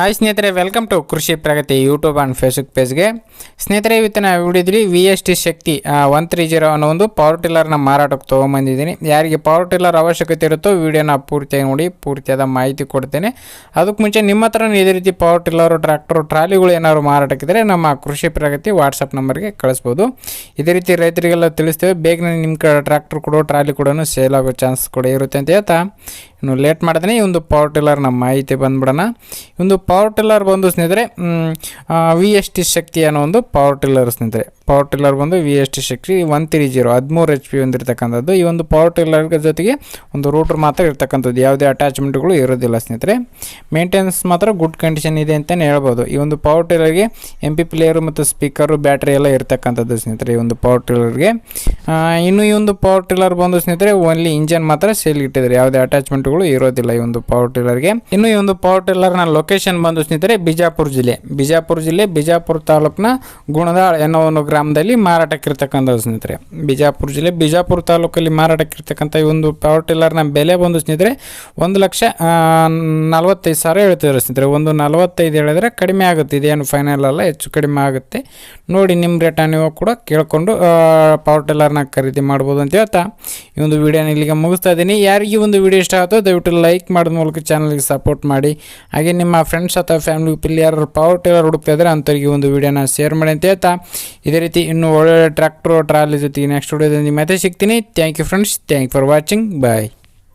Hi ಸ್ನೇಹಿತರೆ welcome to Krishi Pragati YouTube and Facebook ಪೇಜ್ಗೆ ಸ್ನೇಹಿತರೆ ಇವತ್ತಿನ ವಿಡಿಯೋದಲ್ಲಿ V S T Shakti one three zero ಅನ್ನೋ ಒಂದು ಪವರ್ ಟಿಲ್ಲರ್ನ ಮಾರಾಟಕ್ಕೆ ತೊಗೊಂಬಂದಿದ್ದೀನಿ. ಯಾರಿಗೆ ಪವರ್ ಟಿಲ್ಲರ್ ಅವಶ್ಯಕತೆ ಇರುತ್ತೋ ವಿಡಿಯೋನ ಪೂರ್ತಿಯಾಗಿ ನೋಡಿ, ಪೂರ್ತಿಯಾದ ಮಾಹಿತಿ ಕೊಡ್ತೇನೆ. ಅದಕ್ಕೆ ಮುಂಚೆ ನಿಮ್ಮ ಹತ್ರ ಇದೇ ರೀತಿ ಪವರ್ ಟಿಲ್ಲರು ಟ್ರ್ಯಾಕ್ಟರು ಟ್ರಾಲಿಗಳು ಏನಾದ್ರು ಮಾರಾಟಕ್ಕಿದ್ರೆ ನಮ್ಮ ಕೃಷಿ ಪ್ರಗತಿ ವಾಟ್ಸಪ್ ನಂಬರ್ಗೆ ಕಳಿಸ್ಬೋದು. ಇದೇ ರೀತಿ ರೈತರಿಗೆಲ್ಲ ತಿಳಿಸ್ತೇವೆ, ಬೇಗನೆ ನಿಮ್ಮ ಕಡೆ ಟ್ರ್ಯಾಕ್ಟರ್ ಕೊಡೋ, ಟ್ರಾಲಿ ಕೂಡ ಸೇಲ್ ಆಗೋ ಚಾನ್ಸ್ ಕೂಡ ಇರುತ್ತೆ ಅಂತ ಹೇಳ್ತಾ. ಇನ್ನು ಲೇಟ್ ಮಾಡಿದ್ರೆ ಈ ಒಂದು ಪವರ್ ಟಿಲ್ಲರ್ನ ಮಾಹಿತಿ ಬಂದ್ಬಿಡೋಣ. ಒಂದು ಪವರ್ ಟಿಲ್ಲರ್ ಬಂದು ಸ್ನೇಹಿತರೆ ವಿ ಎಸ್ ಟಿ ಶಕ್ತಿ ಅನ್ನೋ ಒಂದು ಪವರ್ ಟಿಲ್ಲರ್ ಸ್ನೇಹಿತರೆ. ಪವರ್ ಟಿಲ್ಲರ್ ಬಂದು V S T Shakti one three zero ಹದಿಮೂರು ಎಚ್ ಪಿ ಹೊಂದಿರತಕ್ಕಂಥದ್ದು. ಈ ಒಂದು ಪವರ್ ಟಿಲ್ಲರ್ ಜೊತೆಗೆ ಒಂದು ರೂಟರ್ ಮಾತ್ರ ಇರ್ತಕ್ಕಂಥದ್ದು. ಯಾವುದೇ ಅಟ್ಯಾಚ್ಮೆಂಟ್ಗಳು ಇರೋದಿಲ್ಲ ಸ್ನೇಹಿತರೆ. ಮೇಂಟೆನೆನ್ಸ್ ಮಾತ್ರ ಗುಡ್ ಕಂಡೀಷನ್ ಇದೆ ಅಂತಲೇ ಹೇಳ್ಬೋದು. ಈ ಒಂದು ಪವರ್ ಟಿಲ್ಲರ್ಗೆ ಎಂ ಪಿ ಪ್ಲೇಯರು ಮತ್ತು ಸ್ಪೀಕರು ಬ್ಯಾಟ್ರಿ ಎಲ್ಲ ಇರ್ತಕ್ಕಂಥದ್ದು ಸ್ನೇಹಿತರೆ ಈ ಒಂದು ಪವರ್ ಟಿಲ್ಲರ್ಗೆ ಇನ್ನು ಈ ಒಂದು ಪವರ್ ಟಿಲ್ಲರ್ ಬಂದು ಸ್ನೇಹಿತರೆ ಓನ್ಲಿ ಇಂಜನ್ ಮಾತ್ರ ಸೇಲ್ ಇಟ್ಟಿದ್ದಾರೆ. ಯಾವುದೇ ಅಟ್ಯಾಚ್ಮೆಂಟ್ಗಳು ಇರೋದಿಲ್ಲ ಈ ಒಂದು ಪವರ್ ಟಿಲ್ಲರ್ಗೆ ಇನ್ನು ಈ ಒಂದು ಪವರ್ ಟಿಲ್ಲರ್ನ ಲೊಕೇಶನ್ ಬಂದು ಸ್ನೇಹಿತರೆ ಬಿಜಾಪುರ ಜಿಲ್ಲೆ. ಬಿಜಾಪುರ ಜಿಲ್ಲೆ, ಬಿಜಾಪುರ ತಾಲೂಕಿನ ಗುಣದಾಳ್ ಅನ್ನೋ ಒಂದು ಗ್ರಾಮದಲ್ಲಿ ಮಾರಾಟಕ್ಕಿರ್ತಕ್ಕಂಥದ್ದು ಸ್ನೇಹಿತರೆ. ಬಿಜಾಪುರ ಜಿಲ್ಲೆ, ಬಿಜಾಪುರ ತಾಲೂಕಲ್ಲಿ ಮಾರಾಟಕ್ಕಿರ್ತಕ್ಕಂಥ ಈ ಒಂದು ಪವರ್ ಟಿಲ್ಲರ್ನ ಬೆಲೆ ಬಂದು ಸ್ನೇಹಿತರೆ ಒಂದು ಲಕ್ಷ ನಲವತ್ತೈದು ಸಾವಿರ ಹೇಳ್ತಿದ್ರು ಸ್ನೇಹಿತರೆ. ಒಂದು ನಲವತ್ತೈದು ಹೇಳಿದ್ರೆ ಕಡಿಮೆ ಆಗುತ್ತೆ. ಇದೇನು ಫೈನಲ್ ಅಲ್ಲ, ಹೆಚ್ಚು ಕಡಿಮೆ ಆಗುತ್ತೆ. ನೋಡಿ ನಿಮ್ಮ ರೇಟ ನೀವು ಕೂಡ ಕೇಳಿಕೊಂಡು ಪವರ್ ಟಿಲ್ಲರ್ನ ಖರೀದಿ ಮಾಡ್ಬೋದು ಅಂತ ಹೇಳ್ತಾ. ಈ ಒಂದು ವಿಡಿಯೋನ ಇಲ್ಲಿಗೆ ಮುಗಿಸ್ತಾ ಇದ್ದೀನಿ. ಯಾರಿಗೆ ಒಂದು ವಿಡಿಯೋ ಇಷ್ಟ ಆಗುತ್ತೋ ದಯವಿಟ್ಟು ಲೈಕ್ ಮಾಡಿದ ಮೂಲಕ ಚಾನಲ್ಗೆ ಸಪೋರ್ಟ್ ಮಾಡಿ. ಹಾಗೆ ನಿಮ್ಮ ಫ್ರೆಂಡ್ಸ್ ಅಥವಾ ಫ್ಯಾಮಿಲಿ ಪಿಲ್ಲಿ ಯಾರು ಪವರ್ ಟೇಲರ್ ಹುಡುಕ್ತಾ ಇದ್ದಾರೆ ಅಂಥವ್ರಿಗೆ ಒಂದು ವಿಡಿಯೋನ ಶೇರ್ ಮಾಡಿ ಅಂತ ಹೇಳ್ತಾ. ಇದೇ ರೀತಿ ಇನ್ನೂ ಒಳ್ಳೊಳ್ಳೆ ಟ್ರ್ಯಾಕ್ಟ್ರು ಟ್ರಾಲಿ ಜೊತೆಗೆ ನೆಕ್ಸ್ಟ್ ವಿಡಿಯೋದಲ್ಲಿ ಮತ್ತೆ ಸಿಗ್ತೀನಿ. Thank you friends thank for watching bye